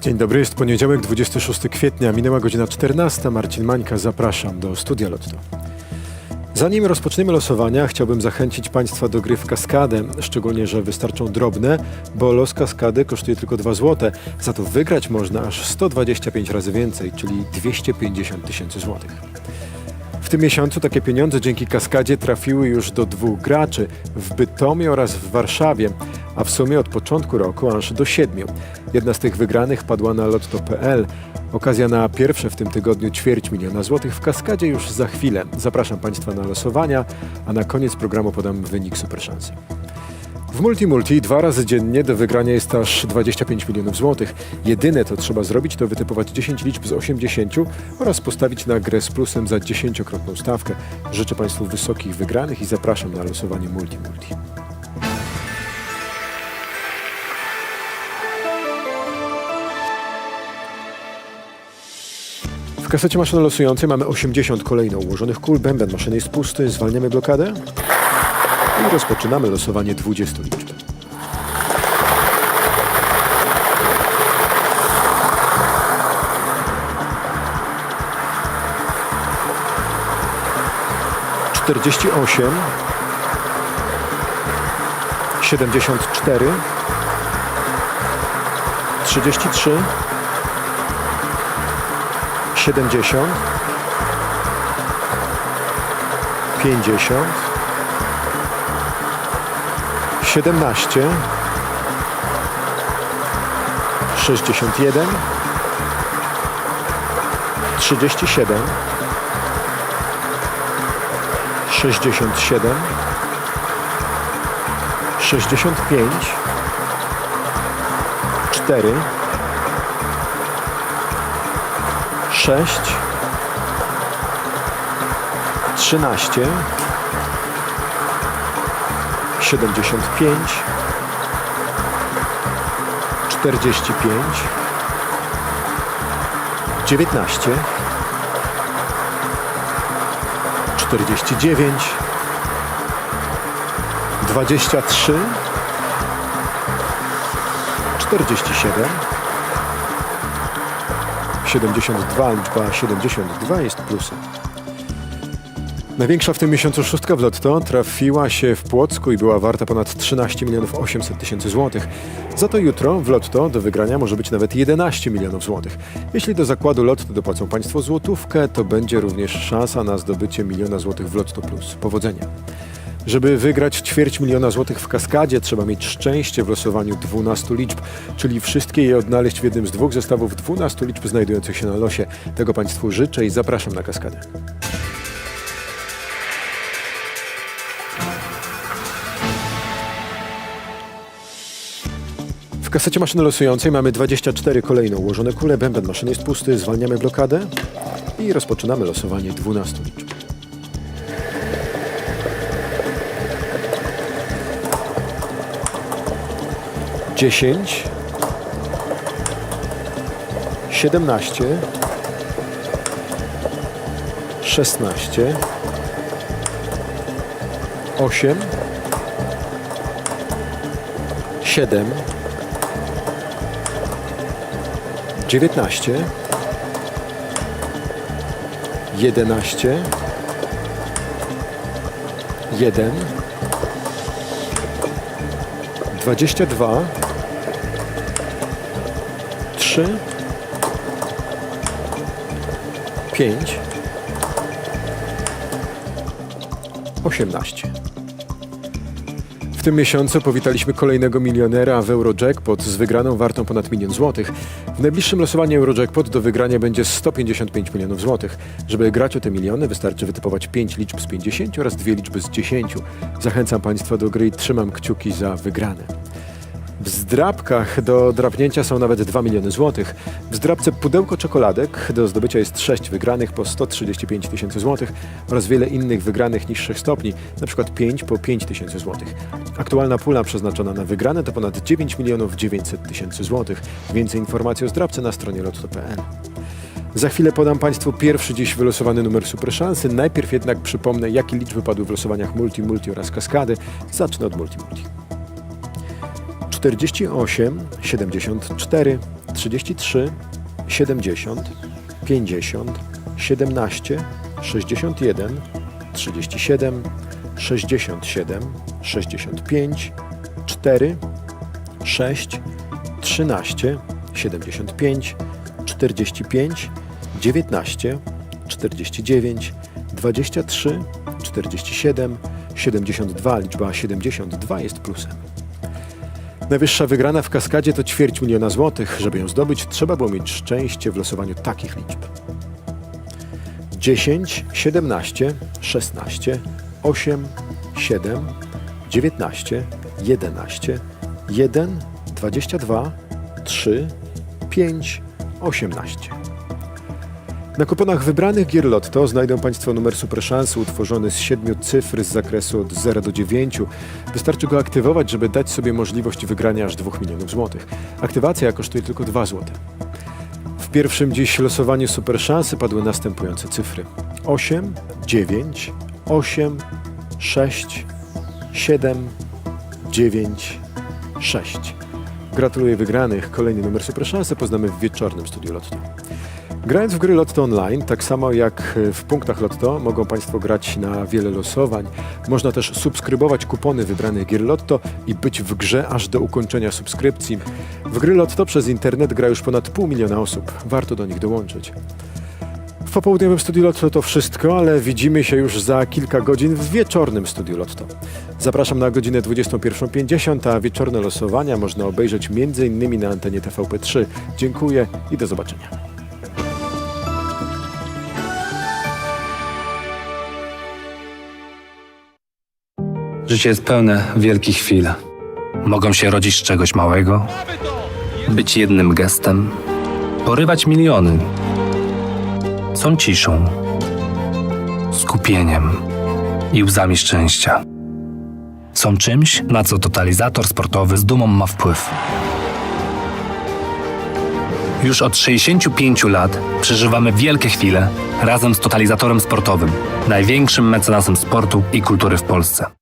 Dzień dobry, jest poniedziałek, 26 kwietnia, minęła godzina 14. Marcin Mańka, zapraszam do Studia Lotto. Zanim rozpoczniemy losowania, chciałbym zachęcić Państwa do gry w kaskadę, szczególnie, że wystarczą drobne, bo los kaskady kosztuje tylko 2 zł, za to wygrać można aż 125 razy więcej, czyli 250 tysięcy złotych. W tym miesiącu takie pieniądze dzięki kaskadzie trafiły już do dwóch graczy w Bytomie oraz w Warszawie, a w sumie od początku roku aż do siedmiu. Jedna z tych wygranych padła na lotto.pl. Okazja na pierwsze w tym tygodniu ćwierć miliona złotych w kaskadzie już za chwilę. Zapraszam Państwa na losowania, a na koniec programu podam wynik super szansy. W Multi Multi dwa razy dziennie do wygrania jest aż 25 milionów złotych. Jedyne to trzeba zrobić to wytypować 10 liczb z 80 oraz postawić na grę z plusem za 10-krotną stawkę. Życzę Państwu wysokich wygranych i zapraszam na losowanie Multi Multi. W kasecie maszyny losującej mamy 80 kolejno ułożonych kul. Bęben maszyny jest pusty. Zwalniamy blokadę i rozpoczynamy losowanie 20 liczb. Czterdzieści osiem, siedemdziesiąt cztery, trzydzieści trzy, siedemdziesiąt, pięćdziesiąt. 17 61 37 67 65 4 6 13 75 45 19 49 23 47 72 liczba 72 jest plusem. Największa w tym miesiącu szóstka w Lotto trafiła się w Płocku i była warta ponad 13 milionów 800 tysięcy złotych. Za to jutro w Lotto do wygrania może być nawet 11 milionów złotych. Jeśli do zakładu Lotto dopłacą Państwo złotówkę, to będzie również szansa na zdobycie miliona złotych w Lotto Plus. Powodzenia! Żeby wygrać ćwierć miliona złotych w kaskadzie, trzeba mieć szczęście w losowaniu 12 liczb, czyli wszystkie je odnaleźć w jednym z dwóch zestawów 12 liczb znajdujących się na losie. Tego Państwu życzę i zapraszam na kaskadę. W kasecie maszyny losującej mamy 24 kolejno ułożone kule, bęben maszyny jest pusty, zwalniamy blokadę i rozpoczynamy losowanie 12 liczb. Dziesięć, siedemnaście, szesnaście, osiem, siedem, dziewiętnaście, jedenaście, jeden, dwadzieścia dwa, trzy, pięć, osiemnaście. W tym miesiącu powitaliśmy kolejnego milionera w Eurojackpot z wygraną wartą ponad milion złotych. W najbliższym losowaniu Eurojackpot do wygrania będzie 155 milionów złotych. Żeby grać o te miliony wystarczy wytypować 5 liczb z 50 oraz 2 liczby z 10. Zachęcam Państwa do gry i trzymam kciuki za wygrane. W zdrabkach do drapnięcia są nawet 2 miliony złotych. W zdrabce pudełko czekoladek do zdobycia jest 6 wygranych po 135 tysięcy złotych oraz wiele innych wygranych niższych stopni, przykład 5 po 5 tysięcy złotych. Aktualna pula przeznaczona na wygrane to ponad 9 milionów 900 tysięcy złotych. Więcej informacji o zdrabce na stronie lotto.pl. Za chwilę podam Państwu pierwszy dziś wylosowany numer super szansy. Najpierw jednak przypomnę, jakie liczby padły w losowaniach multi, multi oraz kaskady. Zacznę od multi, multi. 48, 74, 33, 70, 50, 17, 61, 37, 67, 65, 4, 6, 13, 75, 45, 19, 49, 23, 47, 72. Liczba 72 jest plusem. Najwyższa wygrana w kaskadzie to ćwierć miliona złotych. Żeby ją zdobyć, trzeba było mieć szczęście w losowaniu takich liczb. 10, 17, 16, 8, 7, 19, 11, 1, 22, 3, 5, 18. Na kuponach wybranych gier Lotto znajdą Państwo numer superszansy utworzony z siedmiu cyfr z zakresu od 0 do 9. Wystarczy go aktywować, żeby dać sobie możliwość wygrania aż 2 milionów złotych. Aktywacja kosztuje tylko 2 złote. W pierwszym dziś losowaniu superszansy padły następujące cyfry: 8, 9, 8, 6, 7, 9, 6. Gratuluję wygranych. Kolejny numer superszansy poznamy w wieczornym studiu Lotto. Grając w gry Lotto Online, tak samo jak w punktach Lotto, mogą Państwo grać na wiele losowań. Można też subskrybować kupony wybranych gier Lotto i być w grze aż do ukończenia subskrypcji. W gry Lotto przez internet gra już ponad pół miliona osób. Warto do nich dołączyć. W popołudniowym studiu Lotto to wszystko, ale widzimy się już za kilka godzin w wieczornym studiu Lotto. Zapraszam na godzinę 21.50, a wieczorne losowania można obejrzeć m.in. na antenie TVP3. Dziękuję i do zobaczenia. Życie jest pełne wielkich chwil. Mogą się rodzić z czegoś małego, być jednym gestem, porywać miliony. Są ciszą, skupieniem i łzami szczęścia. Są czymś, na co totalizator sportowy z dumą ma wpływ. Już od 65 lat przeżywamy wielkie chwile razem z totalizatorem sportowym, największym mecenasem sportu i kultury w Polsce.